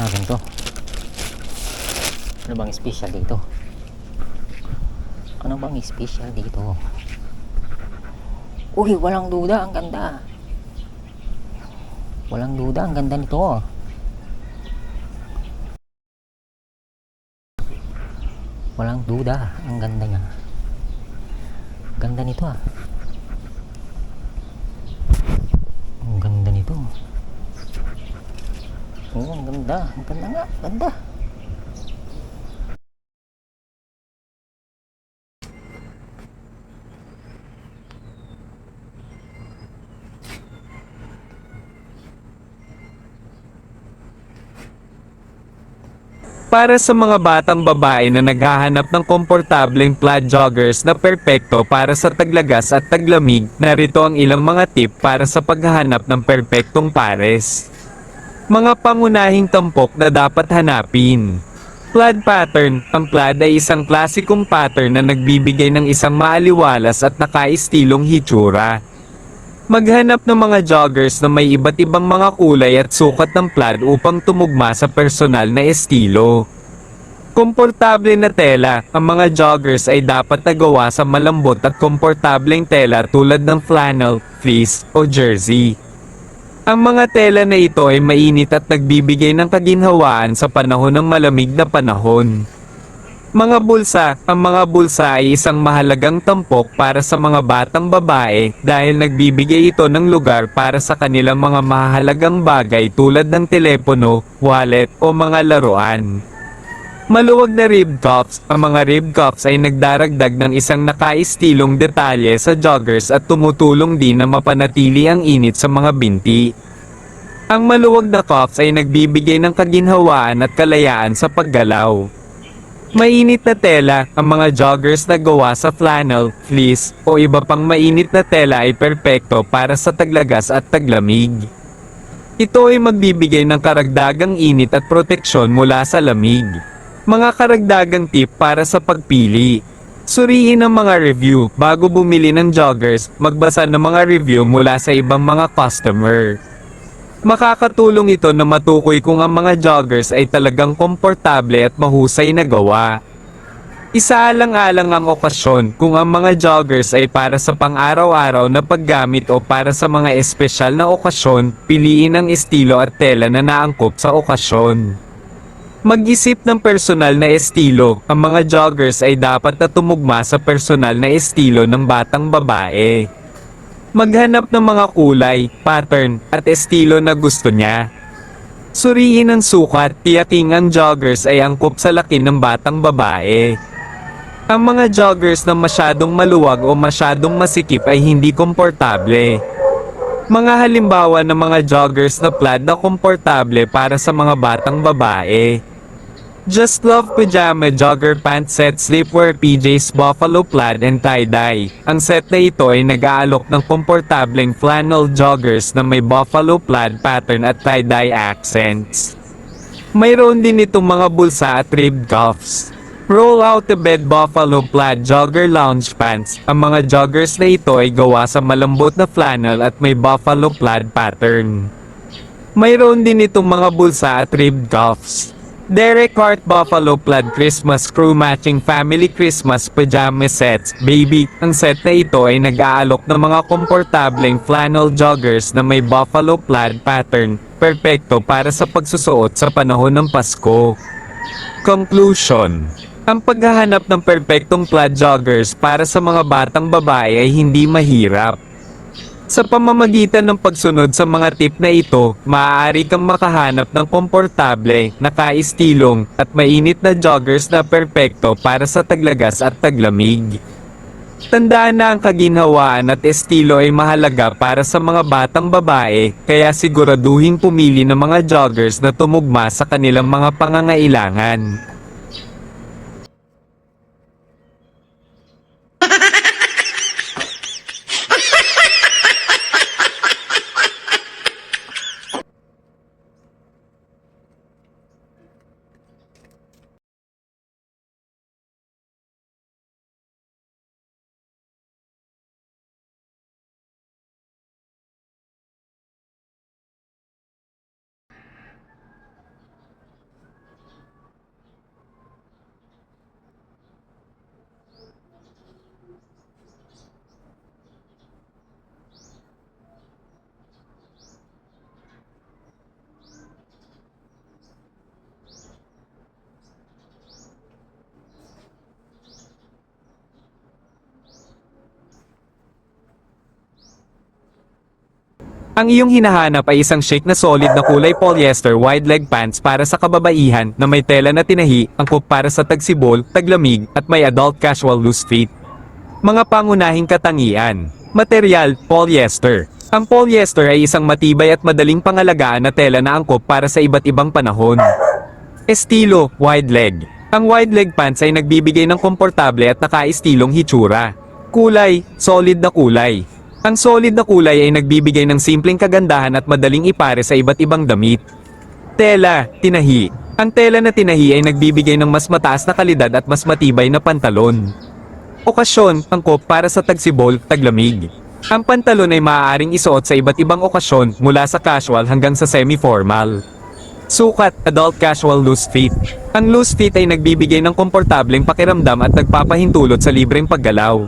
natin to. Ano bang special dito? Ano bang special dito? Uy, walang duda, ang ganda. Walang duda, ang ganda nito. Walang duda, ang ganda niya. Ganda nito ah. Ang ganda nito. Oo, ang ganda. Ang ganda nga, ganda. Para sa mga batang babae na naghahanap ng komportableng plaid joggers na perpekto para sa taglagas at taglamig, narito ang ilang mga tip para sa paghahanap ng perpektong pares. Mga pangunahing tampok na dapat hanapin. Plaid pattern. Ang plaid ay isang klasikong pattern na nagbibigay ng isang maaliwalas at nakaistilong hitsura. Maghanap ng mga joggers na may iba't ibang mga kulay at sukat ng plaid upang tumugma sa personal na estilo. Komportable na tela, ang mga joggers ay dapat nagawa sa malambot at komportableng tela tulad ng flannel, fleece, o jersey. Ang mga tela na ito ay mainit at nagbibigay ng kaginhawaan sa panahon ng malamig na panahon. Mga bulsa, ang mga bulsa ay isang mahalagang tampok para sa mga batang babae dahil nagbibigay ito ng lugar para sa kanilang mga mahalagang bagay tulad ng telepono, wallet o mga laruan. Maluwag na rib cuffs, ang mga rib cuffs ay nagdaragdag ng isang nakaistilong detalye sa joggers at tumutulong din na mapanatili ang init sa mga binti. Ang maluwag na cuffs ay nagbibigay ng kaginhawaan at kalayaan sa paggalaw. Mainit na tela, ang mga joggers na gawa sa flannel, fleece, o iba pang mainit na tela ay perpekto para sa taglagas at taglamig. Ito ay magbibigay ng karagdagang init at proteksyon mula sa lamig. Mga karagdagang tip para sa pagpili. Suriin ang mga review bago bumili ng joggers, magbasa ng mga review mula sa ibang mga customer. Makakatulong ito na matukoy kung ang mga joggers ay talagang komportable at mahusay na gawa. Isaalang-alang ang okasyon kung ang mga joggers ay para sa pang-araw-araw na paggamit o para sa mga espesyal na okasyon, piliin ang estilo at tela na naangkop sa okasyon. Mag-isip ng personal na estilo, ang mga joggers ay dapat na tumugma sa personal na estilo ng batang babae. Maghanap ng mga kulay, pattern, at estilo na gusto niya. Suriin ang sukat, tiyaking ang joggers ay angkop sa laki ng batang babae. Ang mga joggers na masyadong maluwag o masyadong masikip ay hindi komportable. Mga halimbawa ng mga joggers na plaid na komportable para sa mga batang babae. Just Love Pajama Jogger Pant Set Sleepwear PJs Buffalo Plaid and Tie-Dye. Ang set na ito ay nag-aalok ng komportableng flannel joggers na may buffalo plaid pattern at tie-dye accents. Mayroon din itong mga bulsa at ribbed cuffs. Roll out the bed buffalo plaid jogger lounge pants. Ang mga joggers na ito ay gawa sa malambot na flannel at may buffalo plaid pattern. Mayroon din itong mga bulsa at ribbed cuffs. Derek Hart Buffalo Plaid Christmas Crew Matching Family Christmas Pajama Sets. Baby, ang set na ito ay nag-aalok ng mga komportableng flannel joggers na may buffalo plaid pattern. Perpekto para sa pagsusuot sa panahon ng Pasko. Conclusion Ang paghahanap ng perpektong plaid joggers para sa mga batang babae ay hindi mahirap. Sa pamamagitan ng pagsunod sa mga tip na ito, maaari kang makahanap ng komportable, nakaistilong, at mainit na joggers na perpekto para sa taglagas at taglamig. Tandaan na ang kaginhawaan at estilo ay mahalaga para sa mga batang babae, kaya siguraduhin pumili ng mga joggers na tumugma sa kanilang mga pangangailangan. Ang iyong hinahanap ay isang chic na solid na kulay polyester wide leg pants para sa kababaihan na may tela na tinahi, angkop para sa tagsibol, taglamig, at may adult casual loose fit. Mga pangunahing katangian. Material, polyester. Ang polyester ay isang matibay at madaling pangalagaan na tela na angkop para sa iba't ibang panahon. Estilo, wide leg. Ang wide leg pants ay nagbibigay ng komportable at nakaestilong hitsura. Kulay, solid na kulay. Ang solid na kulay ay nagbibigay ng simpleng kagandahan at madaling ipare sa iba't ibang damit. Tela, tinahi. Ang tela na tinahi ay nagbibigay ng mas mataas na kalidad at mas matibay na pantalon. Okasyon, angkop para sa tagsibol, taglamig. Ang pantalon ay maaaring isuot sa iba't ibang okasyon mula sa casual hanggang sa semi-formal. Sukat, adult casual loose fit. Ang loose fit ay nagbibigay ng komportableng pakiramdam at nagpapahintulot sa libreng paggalaw.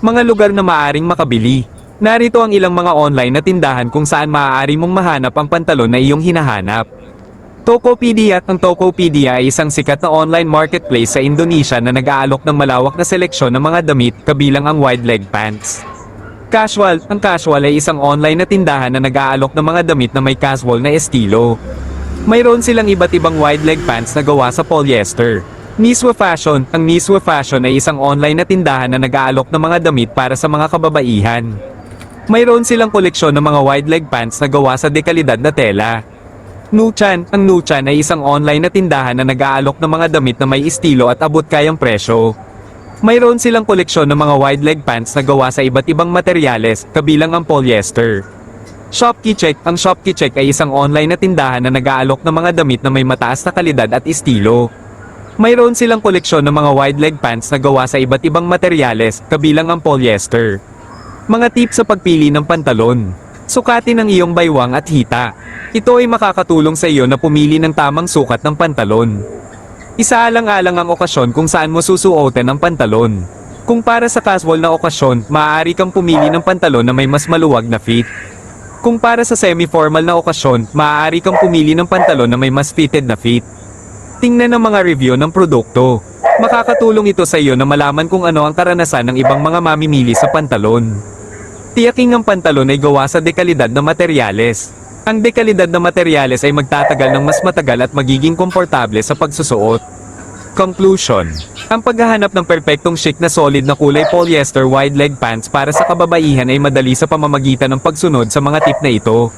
Mga lugar na maaaring makabili. Narito ang ilang mga online na tindahan kung saan maaari mong mahanap ang pantalon na iyong hinahanap. Tokopedia Ang Tokopedia ay isang sikat na online marketplace sa Indonesia na nag-aalok ng malawak na seleksyon ng mga damit kabilang ang wide leg pants. Casual Ang casual ay isang online na tindahan na nag-aalok ng mga damit na may casual na estilo. Mayroon silang iba't ibang wide leg pants na gawa sa polyester. Niswa Fashion Ang Niswa Fashion ay isang online na tindahan na nag-aalok ng mga damit para sa mga kababaihan. Mayroon silang koleksyon ng mga wide leg pants na gawa sa dekalidad na tela. Nuchan Ang Nuchan ay isang online na tindahan na nag-aalok ng mga damit na may estilo at abot kayang presyo. Mayroon silang koleksyon ng mga wide leg pants na gawa sa iba't ibang materyales, kabilang ang polyester. Shopkeycheck Ang Shopkeycheck ay isang online na tindahan na nag-aalok ng mga damit na may mataas na kalidad at estilo. Mayroon silang koleksyon ng mga wide leg pants na gawa sa iba't ibang materyales, kabilang ang polyester. Mga tips sa pagpili ng pantalon. Sukatin ang iyong baywang at hita. Ito ay makakatulong sa iyo na pumili ng tamang sukat ng pantalon. Isaalang-alang ang okasyon kung saan mo susuotin ang pantalon. Kung para sa casual na okasyon, maaari kang pumili ng pantalon na may mas maluwag na fit. Kung para sa semi-formal na okasyon, maaari kang pumili ng pantalon na may mas fitted na fit. Tingnan ang mga review ng produkto. Makakatulong ito sa iyo na malaman kung ano ang karanasan ng ibang mga mamimili sa pantalon. Tiyaking ang pantalon ay gawa sa dekalidad na materyales. Ang dekalidad na materyales ay magtatagal ng mas matagal at magiging komportable sa pagsusuot. Conclusion Ang paghahanap ng perpektong chic na solid na kulay polyester wide leg pants para sa kababaihan ay madali sa pamamagitan ng pagsunod sa mga tip na ito.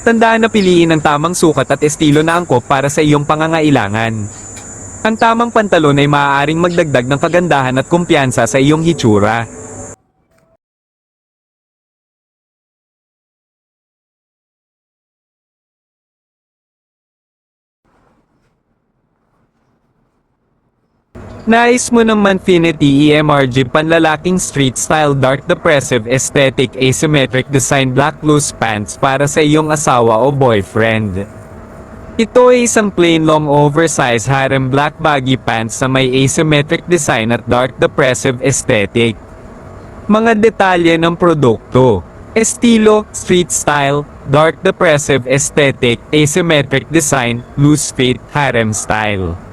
Tandaan na piliin ang tamang sukat at estilo na angkop para sa iyong pangangailangan. Ang tamang pantalon ay maaaring magdagdag ng kagandahan at kumpiyansa sa iyong hitsura. Nais mo ng Manfinity EMRG panlalaking street style dark depressive aesthetic asymmetric design black loose pants para sa iyong asawa o boyfriend. Ito ay isang plain long oversized harem black baggy pants na may asymmetric design at dark depressive aesthetic. Mga detalye ng produkto. Estilo, street style, dark depressive aesthetic, asymmetric design, loose fit, harem style.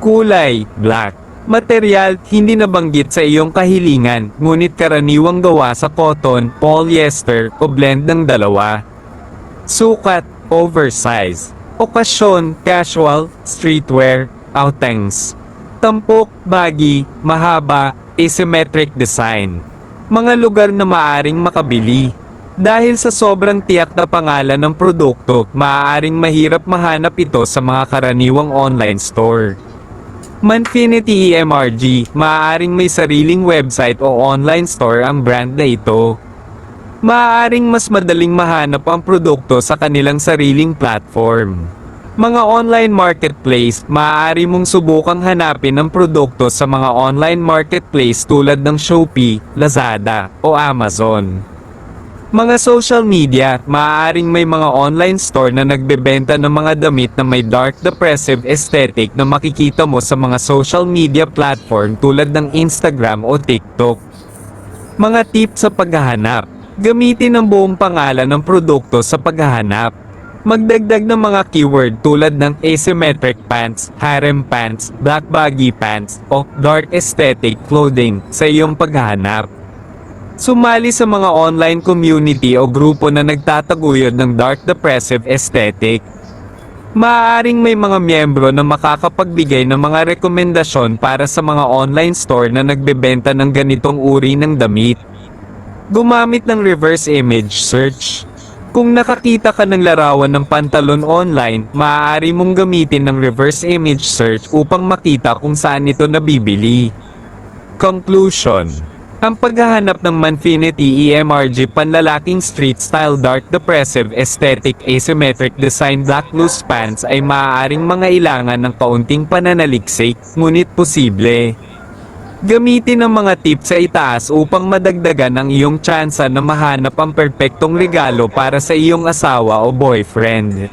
Kulay, black. Material, hindi nabanggit sa iyong kahilingan, ngunit karaniwang gawa sa cotton, polyester, o blend ng dalawa. Sukat, oversize. Okasyon, casual, streetwear, outings. Tampok, baggy, mahaba, asymmetric design. Mga lugar na maaring makabili. Dahil sa sobrang tiyak na pangalan ng produkto, maaaring mahirap mahanap ito sa mga karaniwang online store. Manfinity EMRG, maaaring may sariling website o online store ang brand na ito. Maaaring mas madaling mahanap ang produkto sa kanilang sariling platform. Mga online marketplace, maaari mong subukang hanapin ang produkto sa mga online marketplace tulad ng Shopee, Lazada, o Amazon. Mga social media, maaaring may mga online store na nagbebenta ng mga damit na may dark depressive aesthetic na makikita mo sa mga social media platform tulad ng Instagram o TikTok. Mga tips sa paghahanap. Gamitin ang buong pangalan ng produkto sa paghahanap. Magdagdag ng mga keyword tulad ng asymmetric pants, harem pants, black baggy pants, o dark aesthetic clothing sa iyong paghahanap. Sumali sa mga online community o grupo na nagtataguyod ng dark depressive aesthetic. Maaaring may mga miyembro na makakapagbigay ng mga rekomendasyon para sa mga online store na nagbebenta ng ganitong uri ng damit. Gumamit ng reverse image search. Kung nakakita ka ng larawan ng pantalon online, maaari mong gamitin ng reverse image search upang makita kung saan ito nabibili. Conclusion Ang paghahanap ng Manfinity EMRG panlalaking street style dark depressive aesthetic asymmetric design black loose pants ay maaaring mangailangan ng kaunting pananaliksik, ngunit posible. Gamitin ang mga tip sa itaas upang madagdagan ang iyong tsansa na mahanap ang perpektong regalo para sa iyong asawa o boyfriend.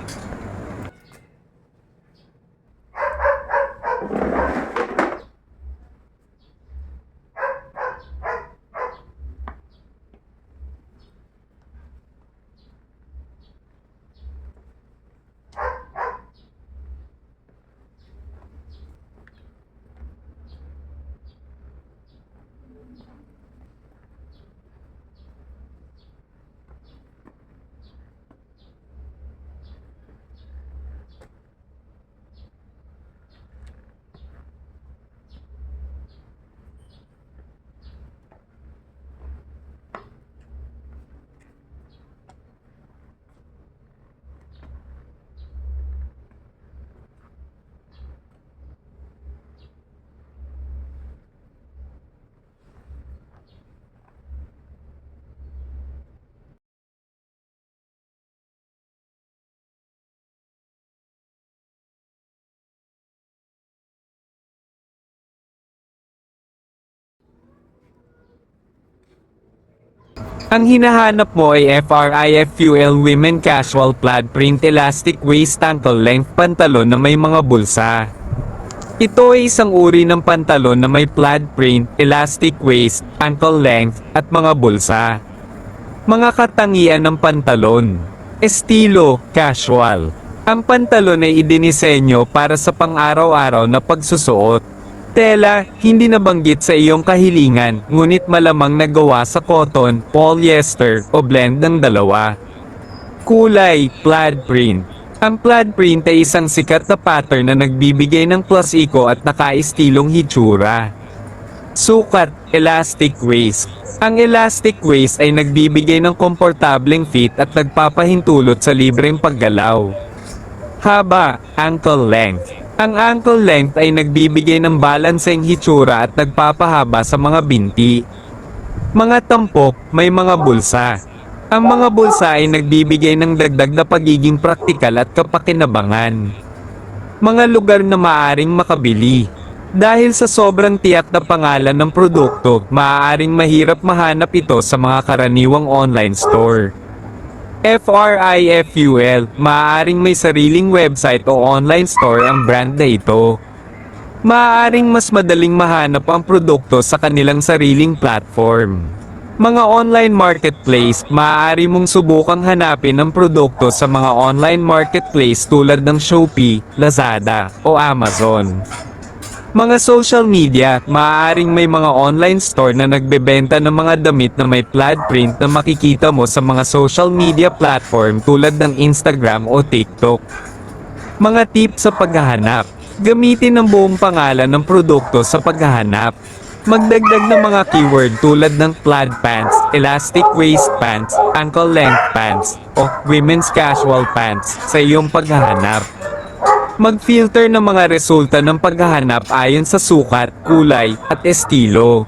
Ang hinahanap mo ay FRIF Fuel Women Casual Plaid Print Elastic Waist Ankle Length Pantalon na may mga bulsa. Ito ay isang uri ng pantalon na may plaid print, elastic waist, ankle length, at mga bulsa. Mga katangian ng pantalon. Estilo, casual. Ang pantalon ay idinisenyo para sa pang-araw-araw na pagsusuot. Tela, hindi nabanggit sa iyong kahilingan, ngunit malamang nagawa sa cotton, polyester, o blend ng dalawa. Kulay, plaid print. Ang plaid print ay isang sikat na pattern na nagbibigay ng plus eco at nakaistilong hitsura. Sukat, elastic waist. Ang elastic waist ay nagbibigay ng komportableng fit at nagpapahintulot sa libreng paggalaw. Haba, ankle length. Ang ankle length ay nagbibigay ng balanseng hitsura at nagpapahaba sa mga binti. Mga tampok, may mga bulsa. Ang mga bulsa ay nagbibigay ng dagdag na pagiging praktikal at kapakinabangan. Mga lugar na maaring makabili. Dahil sa sobrang tiyak na pangalan ng produkto, maaaring mahirap mahanap ito sa mga karaniwang online store. FRIFUL, maaaring may sariling website o online store ang brand na ito. Maaaring mas madaling mahanap ang produkto sa kanilang sariling platform. Mga online marketplace, maaari mong subukang hanapin ang produkto sa mga online marketplace tulad ng Shopee, Lazada, o Amazon. Mga social media, maaaring may mga online store na nagbebenta ng mga damit na may plaid print na makikita mo sa mga social media platform tulad ng Instagram o TikTok. Mga tips sa paghahanap. Gamitin ang buong pangalan ng produkto sa paghahanap. Magdagdag ng mga keyword tulad ng plaid pants, elastic waist pants, ankle length pants, o women's casual pants sa iyong paghahanap. Mag-filter ng mga resulta ng paghahanap ayon sa sukat, kulay, at estilo.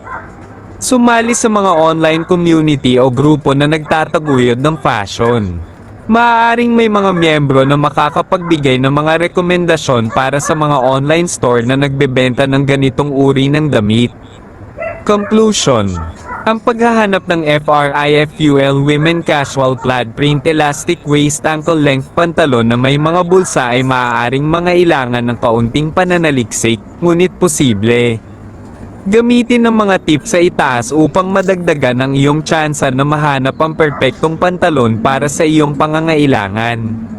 Sumali sa mga online community o grupo na nagtataguyod ng fashion. Maaaring may mga miyembro na makakapagbigay ng mga rekomendasyon para sa mga online store na nagbebenta ng ganitong uri ng damit. Conclusion Ang paghahanap ng FRIFUL Women Casual Plaid Print Elastic Waist Ankle Length Pantalon na may mga bulsa ay maaaring mangailangan ng kaunting pananaliksik, ngunit posible. Gamitin ang mga tips sa itaas upang madagdagan ang iyong tsansa na mahanap ang perpektong pantalon para sa iyong pangangailangan.